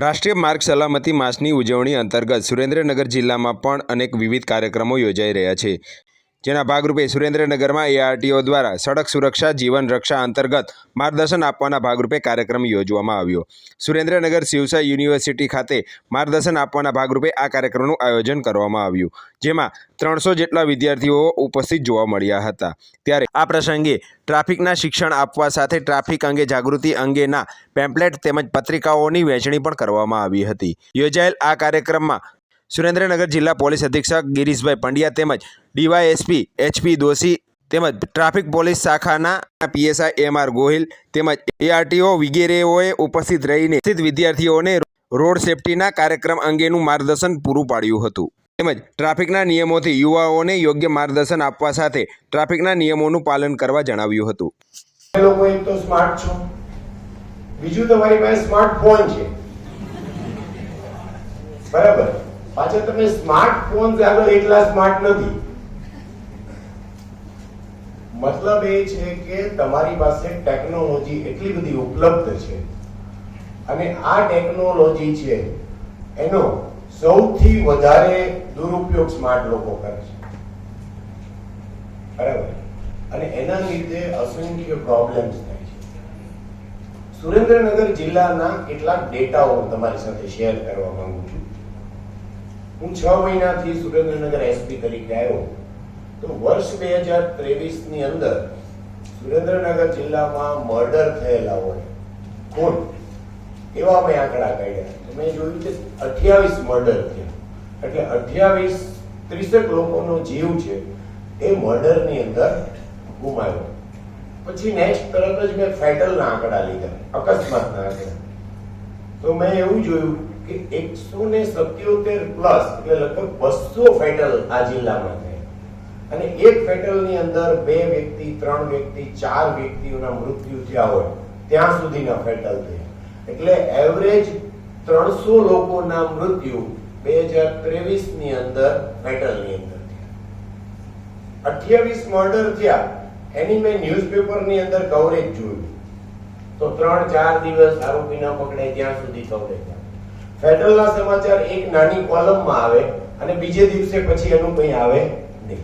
રાષ્ટ્રીય માર્ગ સલામતી માસની ઉજવણી અંતર્ગત સુરેન્દ્રનગર જિલ્લામાં પણ અનેક વિવિધ કાર્યક્રમો યોજાઈ રહ્યા છે. જેના ભાગરૂપે સુરેન્દ્રનગરમાં એઆરટીઓ દ્વારા સડક સુરક્ષા, જીવન રક્ષા અંતર્ગત માર્ગદર્શન આપવાના ભાગરૂપે કાર્યક્રમ યોજવામાં આવ્યો. સુરેન્દ્રનગર શિવસા યુનિવર્સિટી ખાતે માર્ગદર્શન આપવાના ભાગરૂપે આ કાર્યક્રમનું આયોજન કરવામાં આવ્યું, જેમાં ત્રણસો જેટલા વિદ્યાર્થીઓ ઉપસ્થિત જોવા મળ્યા હતા. ત્યારે આ પ્રસંગે ટ્રાફિકના શિક્ષણ આપવા સાથે ટ્રાફિક અંગે જાગૃતિ અંગેના પેમ્પલેટ તેમજ પત્રિકાઓની વહેંચણી પણ કરવામાં આવી હતી. યોજાયેલ આ કાર્યક્રમમાં સુરેન્દ્રનગર જિલ્લા પોલીસ અધિક્ષક ગિરીશભાઈ પંડ્યા તેમજ ડીવાયએસપી, એચપી દોશી તેમજ ટ્રાફિક પોલીસ શાખાના પીએસઆઈ એમ આર ગોહિલ તેમજ એઆરટીઓ વગેરેઓએ ઉપસ્થિત રહીને સ્થિત વિદ્યાર્થીઓને રોડ સેફટીના કાર્યક્રમ અંગેનું માર્ગદર્શન પૂરું પાડ્યું હતું. તેમજ ટ્રાફિકના નિયમોથી યુવાઓને યોગ્ય માર્ગદર્શન આપવા સાથે ટ્રાફિકના નિયમોનું પાલન કરવા જણાવ્યું હતું. લોકો એક તો સ્માર્ટ છો. બીજું તમારી પાસે સ્માર્ટફોન છે. બરાબર? પાછળ તમે સ્માર્ટફોન આગળ એટલા સ્માર્ટ નથી. મતલબ એ છે કે તમારી પાસે ટેકનોલોજી એટલી બધી ઉપલબ્ધ છે. અને આ ટેકનોલોજી છે, એનો સૌથી વધારે દુરુપયોગ સ્માર્ટ લોકો કરે છે. બરાબર? અને એના લીધે અસંખ્ય પ્રોબ્લેમ્સ થાય છે. સુરેન્દ્રનગર જિલ્લાના કેટલાક ડેટાઓ તમારી સાથે શેર કરવા માંગુ છું. હું છ મહિનાથી સુરેન્દ્રનગર એસપી તરીકે આવ્યો. તો વર્ષ બે હજાર ત્રેવીસની અંદર સુરેન્દ્રનગર જિલ્લામાં મર્ડર થયેલા હોય ખૂન એવા મેં આંકડા કાઢ્યા. મેં જોયું કે અઠ્યાવીસ મર્ડર થયા. એટલે અઠ્યાવીસ ત્રીસેક લોકોનો જીવ છે, એ મર્ડરની અંદર ગુમાયો. પછી નેક્સ્ટ તરત જ મેં ફેટલના આંકડા લીધા, અકસ્માતના આંકડા. તો મેં એવું જોયું કે એકસો ને સત્યોતેર પ્લસ એટલે લગભગ બસો ફેટલ આ જિલ્લામાં અને એક ફેટલની અંદર બે વ્યક્તિ, ત્રણ વ્યક્તિ, ચાર વ્યક્તિઓના મૃત્યુ થયા હોય, ત્યાં સુધીના ફેટલ થયા એટલે એવરેજ ત્રણસો લોકોના મૃત્યુ બે હજાર ત્રેવીસની અંદર ફેટલની અંદર થયા. અઠ્યાવીસ મર્ડર થયા. એની મેં ન્યૂઝપેપરની અંદર કવરેજ જોયું. તો ત્રણ, ચાર દિવસ આરોપી ના પકડે ત્યાં સુધી કવરેજ ફેડરલ ફેડરલના સમાચાર એક નાની કોલમમાં આવે અને બીજે દિવસે પછી એનું કંઈ આવે નહીં.